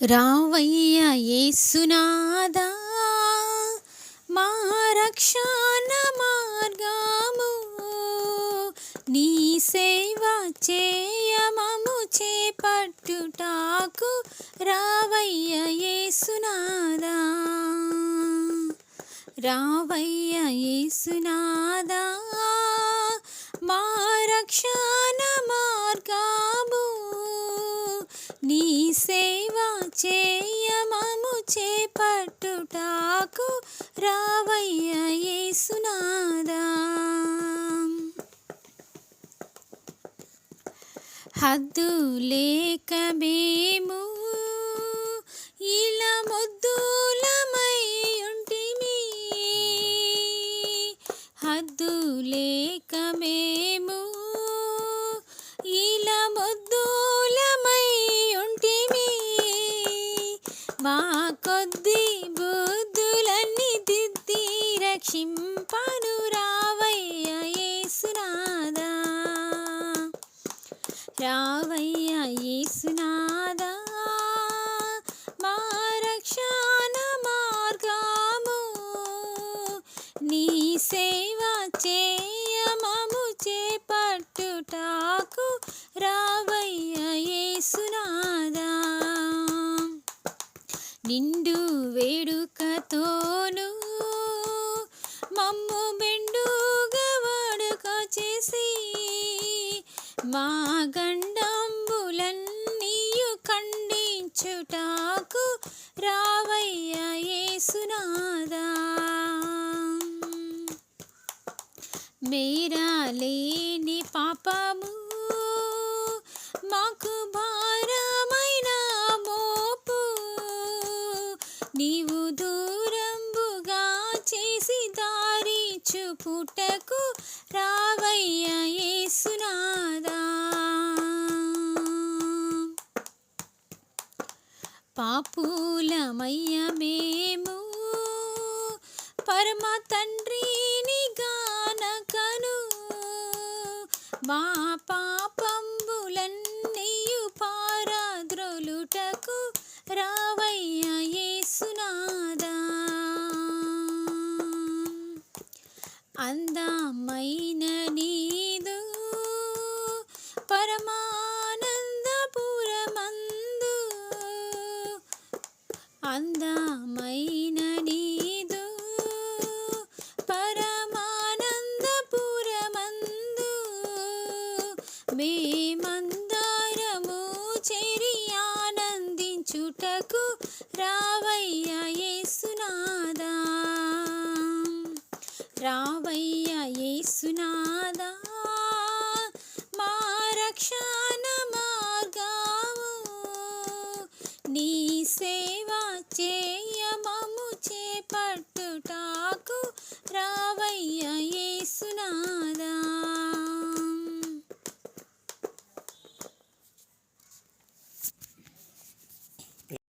రావయ్య యేసునాదా మా రక్షణ మార్గము నీ సేవ చేయమము చేపట్టుటాకు రావయ్య యేసునాదా. రావయ్య యేసునాదా మా రక్షణ చేపట్టుటాకు రావయ్య యేసునాదా. హద్దు లేక మేము ఇలా మొద్దులమై ఉంటిమి హద్దు లేక మేము ఇలా మొద్దులమై ఉంటిమి మా రక్షింపను రావయ్య యేసునాదా. రావయ్య యేసునాదా. మా రక్షణ మార్గము నీ సేవ చేయమము చేపట్టుటాకు రావయ్య యేసునాదా. నిండు వేడుకతోనూ మమ్ము బెండుగా వాడుక చేసి మా గండంబులన్నీయు ఖండించుటాకు రావయ్య యేసునాదా. మేరా లేని పాపము మాకు భారమైన మోపు నీవు దూరంబుగా చేసి దా చూపుటకు రావయ్య యేసునాదా పాపులమయ్య మేము పరమ తండ్రిని గానకను. మా పాపంబులన్నీయు అందమైన నీదు పరమానందపురమందు. అందమైన రావయ్య యేసునాదా మా రక్షణ మార్గము నీ సేవ చేయమము చేపట్టుటాకు రావయ్య యేసునాదా.